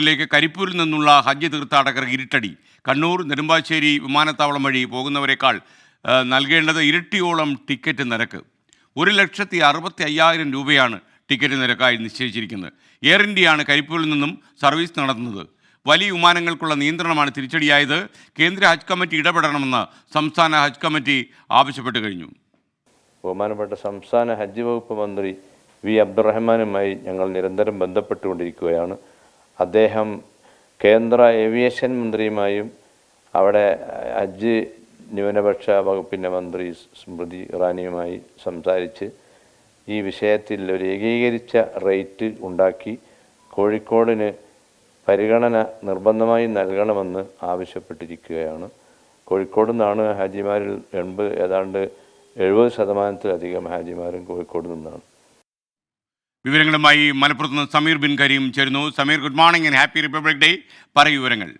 ിലേക്ക് കരിപ്പൂരിൽ നിന്നുള്ള ഹജ്ജ് തീർത്ഥാടകർ ഇരുട്ടടി. കണ്ണൂർ നെടുമ്പാശ്ശേരി വിമാനത്താവളം വഴി പോകുന്നവരെക്കാൾ നൽകേണ്ടത് ഇരട്ടിയോളം ടിക്കറ്റ് നിരക്ക്. ഒരു ലക്ഷത്തി അറുപത്തി അയ്യായിരം രൂപയാണ് ടിക്കറ്റ് നിരക്കായി നിശ്ചയിച്ചിരിക്കുന്നത്. എയർ ഇന്ത്യയാണ് കരിപ്പൂരിൽ നിന്നും സർവീസ് നടത്തുന്നത്. വലിയ വിമാനങ്ങൾക്കുള്ള നിയന്ത്രണമാണ് തിരിച്ചടിയായത്. കേന്ദ്ര ഹജ്ജ് കമ്മിറ്റി ഇടപെടണമെന്ന് സംസ്ഥാന ഹജ്ജ് കമ്മിറ്റി ആവശ്യപ്പെട്ടു കഴിഞ്ഞു. ബഹുമാനപ്പെട്ട സംസ്ഥാന ഹജ്ജ് വകുപ്പ് മന്ത്രി വി അബ്ദുറഹ്മാനുമായി ഞങ്ങൾ നിരന്തരം ബന്ധപ്പെട്ടുകൊണ്ടിരിക്കുകയാണ്. അദ്ദേഹം കേന്ദ്ര ഏവിയേഷൻ മന്ത്രിയുമായും അവിടെ അജ് ന്യൂനപക്ഷ വകുപ്പിന്റെ മന്ത്രി സ്മൃതി ഇറാനിയുമായി സംസാരിച്ച് ഈ വിഷയത്തിൽ ഒരു ഏകീകരിച്ച റേറ്റ് ഉണ്ടാക്കി കോഴിക്കോടിന് പരിഗണന നിർബന്ധമായി നൽകണമെന്ന് ആവശ്യപ്പെട്ടിരിക്കുകയാണ്. കോഴിക്കോട് നിന്നാണ് ഹാജിമാരിൽ എൺപത് ഏതാണ്ട് എഴുപത് ശതമാനത്തിലധികം ഹാജിമാരും കോഴിക്കോട് നിന്നാണ്. വിവരങ്ങളുമായി മലപ്പുറത്ത് നിന്ന് സമീർ ബിൻ കരീം ചേരുന്നു. Sameer good morning and happy republic day പറയൂ വിവരങ്ങൾ.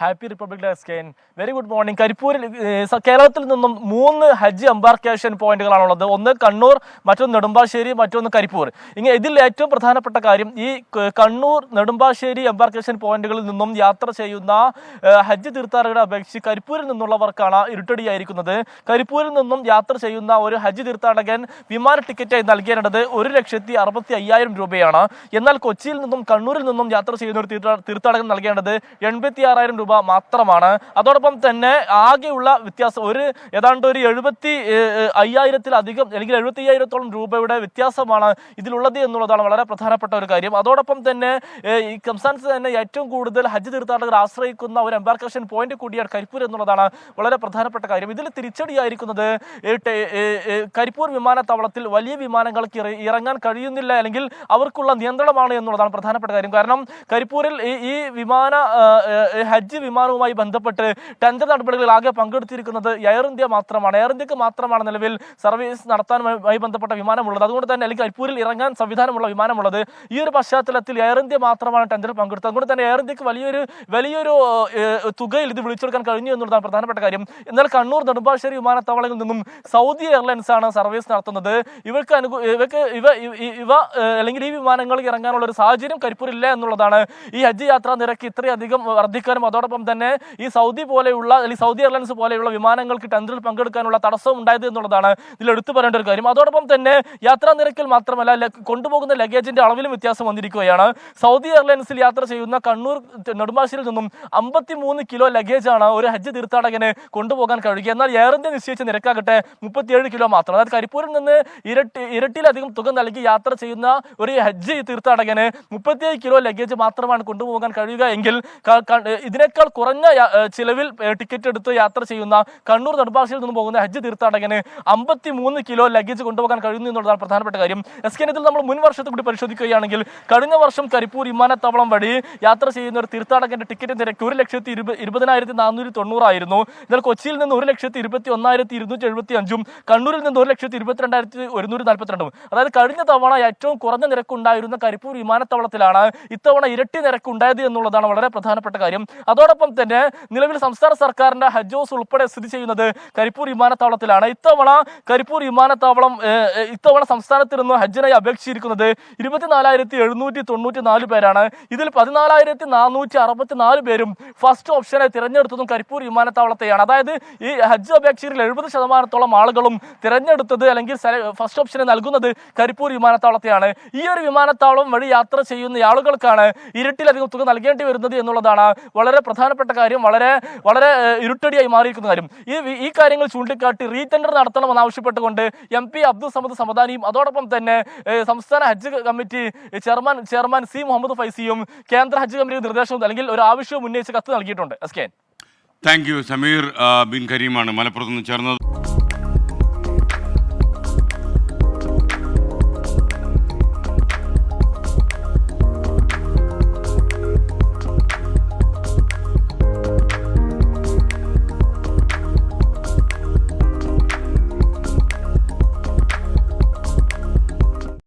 ഹാപ്പി റിപ്പബ്ലിക് ഡേ സ്കെയിൻ വെരി ഗുഡ് മോർണിംഗ്. കരിപ്പൂരിൽ കേരളത്തിൽ നിന്നും മൂന്ന് ഹജ്ജ് എംബാർക്കേഷൻ പോയിന്റുകളാണുള്ളത്. ഒന്ന് കണ്ണൂർ മറ്റൊന്ന് നെടുമ്പാശ്ശേരി മറ്റൊന്ന് കരിപ്പൂർ. ഇങ്ങനെ ഇതിൽ ഏറ്റവും പ്രധാനപ്പെട്ട കാര്യം ഈ കണ്ണൂർ നെടുമ്പാശ്ശേരി എംബാർക്കേഷൻ പോയിന്റുകളിൽ നിന്നും യാത്ര ചെയ്യുന്ന ഹജ്ജ് തീർത്ഥാടകരെ അപേക്ഷിച്ച് കരിപ്പൂരിൽ നിന്നുള്ളവർക്കാണ് ഇരുട്ടടിയായിരിക്കുന്നത്. കരിപ്പൂരിൽ നിന്നും യാത്ര ചെയ്യുന്ന ഒരു ഹജ്ജ് തീർത്ഥാടകൻ വിമാന ടിക്കറ്റായി നൽകേണ്ടത് ഒരു ലക്ഷത്തി അറുപത്തി അയ്യായിരം രൂപയാണ്. എന്നാൽ കൊച്ചിയിൽ നിന്നും കണ്ണൂരിൽ നിന്നും യാത്ര ചെയ്യുന്ന ഒരു തീർത്ഥാടകൻ നൽകേണ്ടത് എൺപത്തി ആറായിരം രൂപ മാത്രമാണ്. അതോടൊപ്പം തന്നെ ആകെയുള്ള വ്യത്യാസം ഒരു ഏതാണ്ട് ഒരു എഴുപത്തി അയ്യായിരത്തിലധികം അല്ലെങ്കിൽ എഴുപത്തി അയ്യായിരത്തോളം രൂപയുടെ വ്യത്യാസമാണ് ഇതിലുള്ളത് എന്നുള്ളതാണ് വളരെ പ്രധാനപ്പെട്ട ഒരു കാര്യം. അതോടൊപ്പം തന്നെ ഈ സംസ്ഥാനത്ത് തന്നെ ഏറ്റവും കൂടുതൽ ഹജ്ജ് തീർത്ഥാടകർ ആശ്രയിക്കുന്ന ഒരു എംബാർക്കേഷൻ പോയിന്റ് കൂടിയാണ് കരിപ്പൂർ എന്നുള്ളതാണ് വളരെ പ്രധാനപ്പെട്ട കാര്യം. ഇതിൽ തിരിച്ചടിയായിരിക്കുന്നത് കരിപ്പൂർ വിമാനത്താവളത്തിൽ വലിയ വിമാനങ്ങൾക്ക് ഇറങ്ങാൻ കഴിയുന്നില്ല അല്ലെങ്കിൽ അവർക്കുള്ള നിയന്ത്രണമാണ് എന്നുള്ളതാണ് പ്രധാനപ്പെട്ട കാര്യം. കാരണം കരിപ്പൂരിൽ ഈ വിമാന ഹജ്ജ് വിമാനവുമായി ബന്ധപ്പെട്ട് ടെൻഡർ നടപടികളിൽ ആകെ പങ്കെടുത്തിരിക്കുന്നത് എയർ ഇന്ത്യ മാത്രമാണ്. എയർ ഇന്ത്യയ്ക്ക് മാത്രമാണ് നിലവിൽ സർവീസ് നടത്താനുമായി ബന്ധപ്പെട്ട വിമാനമുള്ളത്. അതുകൊണ്ട് തന്നെ അല്ലെങ്കിൽ കരിപ്പൂരിൽ ഇറങ്ങാൻ സംവിധാനമുള്ള വിമാനമുള്ളത്. ഈ ഒരു പശ്ചാത്തലത്തിൽ എയർ ഇന്ത്യ മാത്രമാണ് ടെൻഡറിൽ പങ്കെടുത്തത്. അതുകൊണ്ട് തന്നെ എയർ ഇന്ത്യയ്ക്ക് വലിയൊരു വലിയൊരു തുകയിൽ ഇത് വിളിച്ചെടുക്കാൻ കഴിഞ്ഞു എന്നുള്ളതാണ് പ്രധാനപ്പെട്ട കാര്യം. എന്നാൽ കണ്ണൂർ നെടുമ്പാശ്ശേരി വിമാനത്താവളങ്ങളിൽ നിന്നും സൗദി എയർലൈൻസ് ആണ് സർവീസ് നടത്തുന്നത്. ഇവർക്ക് അനുകൂ ഇവർക്ക് ഇവ ഇവ അല്ലെങ്കിൽ ഈ വിമാനങ്ങളിൽ ഇറങ്ങാനുള്ള ഒരു സാഹചര്യം കരിപ്പൂരില്ല എന്നുള്ളതാണ്. ഈ ഹജ്ജ് യാത്രാ നിരക്ക് ഇത്രയധികം വർദ്ധിക്കാനും അതോടൊപ്പം തന്നെ ഈ സൗദി പോലെയുള്ള അല്ലെങ്കിൽ സൗദി എയർലൈൻസ് പോലെയുള്ള വിമാനങ്ങൾക്ക് ടെൻഡറിൽ പങ്കെടുക്കാനുള്ള തടസ്സം ഉണ്ടായത് എന്നുള്ളതാണ് ഇതിൽ എടുത്തു പറയേണ്ട ഒരു കാര്യം. അതോടൊപ്പം തന്നെ യാത്രാ നിരക്കിൽ മാത്രമല്ല കൊണ്ടുപോകുന്ന ലഗേജിന്റെ അളവിലും വ്യത്യാസം വന്നിരിക്കുകയാണ്. സൗദി എയർലൈൻസിൽ യാത്ര ചെയ്യുന്ന കണ്ണൂർ നെടുമ്പാശ്ശേരിയിൽ നിന്നും അമ്പത്തി കിലോ ലഗേജാണ് ഒരു ഹജ്ജ് തീർത്ഥാടകന് കൊണ്ടുപോകാൻ കഴിയുക. എന്നാൽ എയർ ഇന്ത്യ നിശ്ചയിച്ച നിരക്കാകട്ടെ മുപ്പത്തിയേഴ് കിലോ മാത്രം. അതായത് കരിപ്പൂരിൽ നിന്ന് ഇരട്ടി ഇരട്ടിയിലധികം തുക നൽകി യാത്ര ചെയ്യുന്ന ഒരു ഹജ്ജ് തീർത്ഥാടകന് മുപ്പത്തിയേഴ് കിലോ ലഗേജ് മാത്രമാണ് കൊണ്ടുപോകാൻ കഴിയുക എങ്കിൽ ക- ഇതിനേക്കാൾ കുറഞ്ഞ ചിലവിൽ ടിക്കറ്റ് എടുത്ത് യാത്ര ചെയ്യുന്ന കണ്ണൂർ നെടുമ്പാശ്ശേരിയിൽ നിന്ന് പോകുന്ന ഹജ്ജ് തീർത്ഥാടകന് അമ്പത്തി മൂന്ന് കിലോ ലഗേജ് കൊണ്ടുപോകാൻ കഴിയുന്നു എന്നുള്ളതാണ് പ്രധാനപ്പെട്ട കാര്യം. എസ് കെ നമ്മൾ മുൻ വർഷത്തെ കൂടി പരിശോധിക്കുകയാണെങ്കിൽ കഴിഞ്ഞ വർഷം കരിപ്പൂർ വിമാനത്താവളം വഴി യാത്ര ചെയ്യുന്ന ഒരു തീർത്ഥാടകന്റെ ടിക്കറ്റ് നിരക്ക് ഒരു ലക്ഷത്തി ഇരുപ ഇരുപതിനായിരത്തി നാനൂറ്റി തൊണ്ണൂറായിരുന്നു. എന്നാൽ കൊച്ചിയിൽ നിന്ന് ഒരു ലക്ഷത്തി ഇരുപത്തി ഒന്നായിരത്തി ഇരുന്നൂറ്റി എഴുപത്തി അഞ്ചും കണ്ണൂരിൽ നിന്ന് ഒരു ലക്ഷത്തി ഇരുപത്തിരണ്ടായിരത്തി ഒരുന്നൂറ്റി നാൽപ്പത്തിരണ്ടും അതായത് കഴിഞ്ഞ തവണ ഏറ്റവും കുറഞ്ഞ നിരക്കുണ്ടായിരുന്ന കരിപ്പൂർ വിമാനത്താവളത്തിലാണ് ഇത്തവണ ഇരട്ടി നിരക്ക് ഉണ്ടായത് എന്നുള്ളതാണ് വളരെ പ്രധാനപ്പെട്ട കാര്യം. അതോടൊപ്പം തന്നെ നിലവിൽ സംസ്ഥാന സർക്കാരിന്റെ ഹജ്ജ് ഹൗസ് ഉൾപ്പെടെ സ്ഥിതി ചെയ്യുന്നത് കരിപ്പൂർ വിമാനത്താവളത്തിലാണ്. ഇത്തവണ കരിപ്പൂർ വിമാനത്താവളം ഇത്തവണ സംസ്ഥാനത്ത് നിന്ന് ഹജ്ജിനായി അപേക്ഷിച്ചിരിക്കുന്നത് ഇരുപത്തിനാലായിരത്തി എഴുന്നൂറ്റി തൊണ്ണൂറ്റി നാല് പേരാണ്. ഇതിൽ പതിനാലായിരത്തി നാനൂറ്റി അറുപത്തി നാല് പേരും ഫസ്റ്റ് ഓപ്ഷനായി തിരഞ്ഞെടുത്തതും കരിപ്പൂർ വിമാനത്താവളത്തെയാണ്. അതായത് ഈ ഹജ്ജ് അപേക്ഷയിൽ എഴുപത് ശതമാനത്തോളം ആളുകളും തിരഞ്ഞെടുത്തത് അല്ലെങ്കിൽ ഫസ്റ്റ് ഓപ്ഷനെ നൽകുന്നത് കരിപ്പൂർ വിമാനത്താവളത്തെയാണ്. ഈ ഒരു വിമാനത്താവളം വഴി യാത്ര ചെയ്യുന്ന ആളുകൾക്കാണ് ഇരട്ടിലധികം തുക നൽകേണ്ടി വരുന്നത് എന്നുള്ളതാണ് വളരെ പ്രധാനപ്പെട്ട കാര്യം വളരെ വളരെ ഇരുട്ടടിയായി മാറിയിരിക്കുന്ന കാര്യം. ഈ ഈ കാര്യങ്ങൾ ചൂണ്ടിക്കാട്ടി റീടെൻഡർ നടത്തണമെന്ന് ആവശ്യപ്പെട്ടുകൊണ്ട് എം പി അബ്ദുൾ സമദ് സമദാനിയും അതോടൊപ്പം തന്നെ സംസ്ഥാന ഹജ്ജ് committee chairman chairman C Muhammad ഫൈസിയും കേന്ദ്ര ഹജ്ജ് കമ്മിറ്റി നിർദ്ദേശവും അല്ലെങ്കിൽ ഒരു ആവശ്യവും ഉന്നയിച്ച് കത്ത് നൽകിയിട്ടുണ്ട്. S K thank you Sameer bin കരീമാണ് മലപ്പുറത്ത് നിന്ന് ചേർന്നത്.